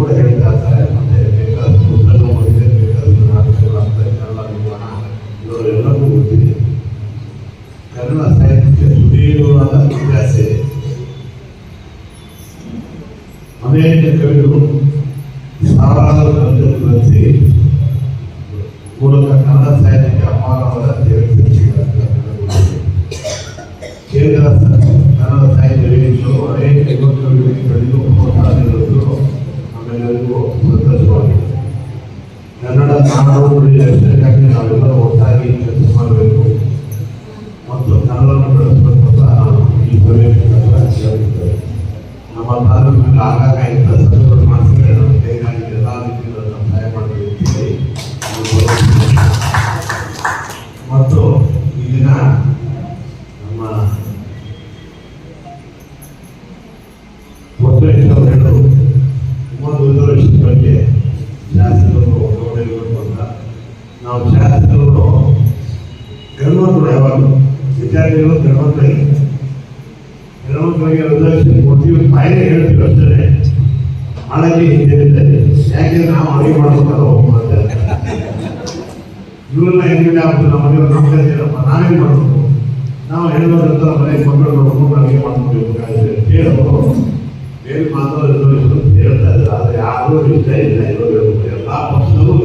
ಕೂಡ ಹೇಳ್ತಾ ಇರ್ತಾರೆ ಮತ್ತೆ ಬೇಕಾದ ಪುಸ್ತಕ ಓದಿದೆ ಬೇಕಾದ ನಾಟಕಗಳಾಗ್ತದೆ ಕನ್ನಡ ನಿರ್ಮಾಣ ಇವರೆಲ್ಲರಿಗೂ ಗೊತ್ತಿದೆ ಕನ್ನಡ ಸಾಹಿತ್ಯಕ್ಕೆ ಸುದೀರ್ಘವಾದ ಇತಿಹಾಸ ಇದೆ ಅನೇಕ ಕವಿಗಳು ಸಾವಿರಾರು ಗ್ರಂಥಗಳು ರಚಿಸಿ ಮೂಲಕ ಕನ್ನಡ ಸಾಹಿತ್ಯಕ್ಕೆ ಅಪಾರವಾದ ಸೇವೆ ಸಲ್ಲಿಸಿದ್ದಾರೆ ಕೇಂದ್ರ ಸ- ಕನ್ನಡ ಸಾಹಿತ್ಯ ವೇದಿಕೆಗಳು ಅನೇಕ ಯುವಕ ವೇದಿಕೆಗಳಿಗೂ ಪ್ರೋತ್ಸಾಹ ನೀಡುವುದು ಕನ್ನಡ ನಾಡು ನುಡಿ ರಕ್ಷಣೆಗಾಗಿ ಒಟ್ಟಾಗಿ ಕೆಲಸ ಮಾಡಬೇಕು. ಮತ್ತು ಕನ್ನಡವನ್ನು ಬೆಳೆಸಬೇಕು ನಾನು ಈ ಸಭೆಯಲ್ಲಿ ಕೇಳುತ್ತೇನೆ ನಮ್ಮ ತಾಲೂಕಿನಲ್ಲಿ ಆಗಾಗ ಇಂಥ ಸಭೆಗಳು ಮಾಡಿಸಿದ್ರೆ ನಮ್ಮ ಕೈಗಾಗಿ ಎಲ್ಲ ಸಹಾಯ ಭಾವಿಸುತ್ತೇನೆ. ಮತ್ತು ದಿನ ನಮ್ಮ ಮೊದಲೇಶ್ವರ ನಾವು ಶಾಸಕರು ಗಣಮಂತರು ಯಾವಾಗ ವಿಚಾರಗಳು ಗಣಮಂತರಿಗೆ ಗಣಮಂತರಿಗೆ ರಿಸರ್ವೇಶನ್ ಕೊಡ್ತೀವಿ ಬಾಯಿಗೆ ಹೇಳ್ತೀವಿ ಅಷ್ಟೇ. ಮಾಡಕ್ಕೆ ಹಿಂದೆ ಯಾಕೆಂದ್ರೆ ನಾವು ಅಡುಗೆ ಮಾಡ್ಬೇಕಾದ್ರೆ ಹೋಗಿ ಮಾಡ್ತಾರೆ ಇವ್ರನ್ನ ಹೆಂಗಿಲ್ಲ ಆಗ್ತದೆ ನಮ್ಮ ಮನೆಯವ್ರು ನಮ್ಮ ಕಡೆ ನಾವೇನು ಮಾಡಬೇಕು? ನಾವು ಹೇಳೋದ್ರಿಂದ ಮನೆ ಮಕ್ಕಳು ನೋಡ್ಕೊಂಡು ಅಡುಗೆ ಮಾಡ್ಕೊಂಡು ಹೇಳೋರು ಬೇರೆ ರಿಸರ್ವೇಶನ್ ಹೇಳ್ತಾ ಇದ್ದಾರೆ ಆದರೆ ಯಾರೂ ಇಷ್ಟ ಇಲ್ಲ ಇರೋದು ಎಲ್ಲ ಪಕ್ಷದವರು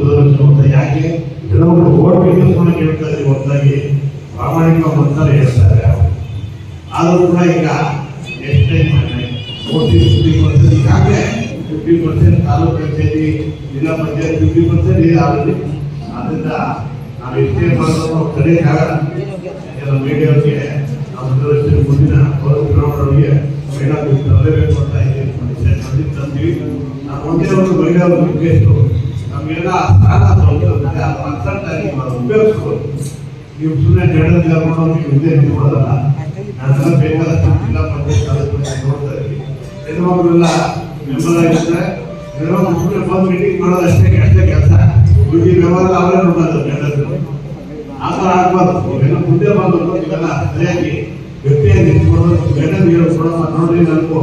ಯಾಕೆ? ಕೆಲವರು ಓಟ್ ಬಿಗಿಸ್ಕೊಂಡು ಹೇಳ್ತಾ ಇದ್ದೀವಿ ಹೊರತಾಗಿ ಪ್ರಾಮಾಣಿಕ ಮತದಾರ ಹೇಳ್ತಾರೆ. ಆದರೂ ಕೂಡ ಈಗ next time forty fifty percent ಈಗಾಗಲೇ ಫಿಫ್ಟಿ ಪರ್ಸೆಂಟ್ ತಾಲೂಕು ಕಚೇರಿ ಜಿಲ್ಲಾ ಪಂಚಾಯತ್ ಫಿಫ್ಟಿ ಪರ್ಸೆಂಟ್ ಇದೆ ಆಲ್ರೆಡಿ ಆದ್ದರಿಂದ ನಾವು ಎಷ್ಟೇ ಮಾಡಿದ್ರು ಕಡೆಯಾಗಲ್ಲ ಎಲ್ಲ ಮೀಡಿಯಾವ್ರಿಗೆ ನಮ್ಮ ರಿಸರ್ವೇಶನ್ ಮುಂದಿನ ಪೌರ ಚುನಾವಣೆಗಳಿಗೆ ಮಹಿಳಾ ತರಲೇಬೇಕು ಅಂತ ಇಲ್ಲಿ ತಂದ್ವಿ ನಾವು ಒಂದೇ ಒಂದು ಮಹಿಳಾ ರಿಕ್ವೆಸ್ಟು ನಮಗೆಲ್ಲ ಸ್ಥಾನ ತಗೊಂಡಿರುತ್ತೆ ಅದು ಅರ್ಥಾತ್ ಆಗಿ ನಾವು ಉಪಯೋಗಿಸ್ಬೋದು ನೀವು ಸುಮ್ಮನೆ ಜನರಲ್ ಕರ್ಕೊಂಡು ನೀವು ಹಿಂದೆ ನಾನೆಲ್ಲ ಜಿಲ್ಲಾ ಪಂಚಾಯತ್ ನೋಡ್ತಾ ಇದ್ದೀವಿ ಸುಮ್ಮನೆ ಬಂದು ಮೀಟಿಂಗ್ ಕೆಲಸ. ವ್ಯವಹಾರ ಅವರೇ ನೋಡೋದು ಜನರು ಆ ಥರ ಆಗಬಾರ್ದು. ಇವೆಲ್ಲ ಮುಂದೆ ಬಂದು ಇವೆಲ್ಲ ಸರಿಯಾಗಿ ವ್ಯಕ್ತಿಯಾಗಿ ನಿಂತ್ಕೊಂಡು ಗಂಡನ ಹೇಳ್ಕೊಡೋ ನೋಡಿ ನನಗೂ.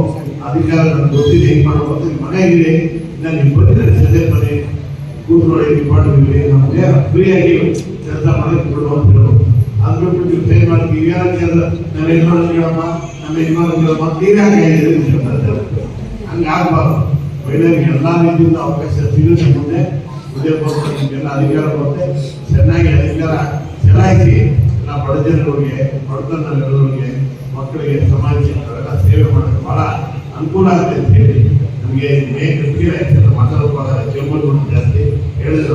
ಅಧಿಕಾರ ನನಗೆ ಗೊತ್ತಿದೆ, ಹೆಂಗ್ ಮಾಡ್ಬೋದು ಮನೆಯಾಗಿದೆ ಇಲ್ಲ ನೀವು ಬಂದಿದ್ರೆ ಸದ್ಯ ಕೂತ್ಕೊಳ್ಳಿ ಡಿಪಾರ್ಟ್ಮೆಂಟ್ಲಿ ನಮಗೆ ಫ್ರೀಯಾಗಿ ಕೆಲಸ ಮಾಡಕ್ಕೆ ಕೊಡು ಅಂತ ಹೇಳೋದು ನೀವು ಪೇ ಮಾಡ್ತೀವಿ. ಏನಕ್ಕೆ ಅಂದ್ರೆ ನಮ್ಮ ಮಾಡೋದು ಹೇಳಮ್ಮ ನಮ್ಮ ಮಾಡೋದು ಹೇಳಮ್ಮ ನೀವೇ ಹಾಗೆ ಹಂಗೆ ಆಗ್ಬಾರ್ದು. ಮಹಿಳೆಯರಿಗೆ ಎಲ್ಲ ರೀತಿಯಿಂದ ಅವಕಾಶ ಸಿಗುತ್ತೆ ಮುಂದೆ. ಉದ್ಯೋಗ ನಿಮಗೆಲ್ಲ ಅಧಿಕಾರ ಬರುತ್ತೆ. ಚೆನ್ನಾಗಿ ಅಧಿಕಾರ ಚಲಾಯಿಸಿ ನಾವು ಬಡ ಜನರಿಗೆ ಬಡತನದಲ್ಲಿರೋರಿಗೆ ಮಕ್ಕಳಿಗೆ, ಸಮಾಜಕ್ಕೆ ಸೇವೆ ಮಾಡೋಕ್ಕೆ ಭಾಳ ಅನುಕೂಲ ಆಗುತ್ತೆ ಅಂತ ಹೇಳಿ ನಮಗೆ ಮೇನ್ எழுதுகிறோம்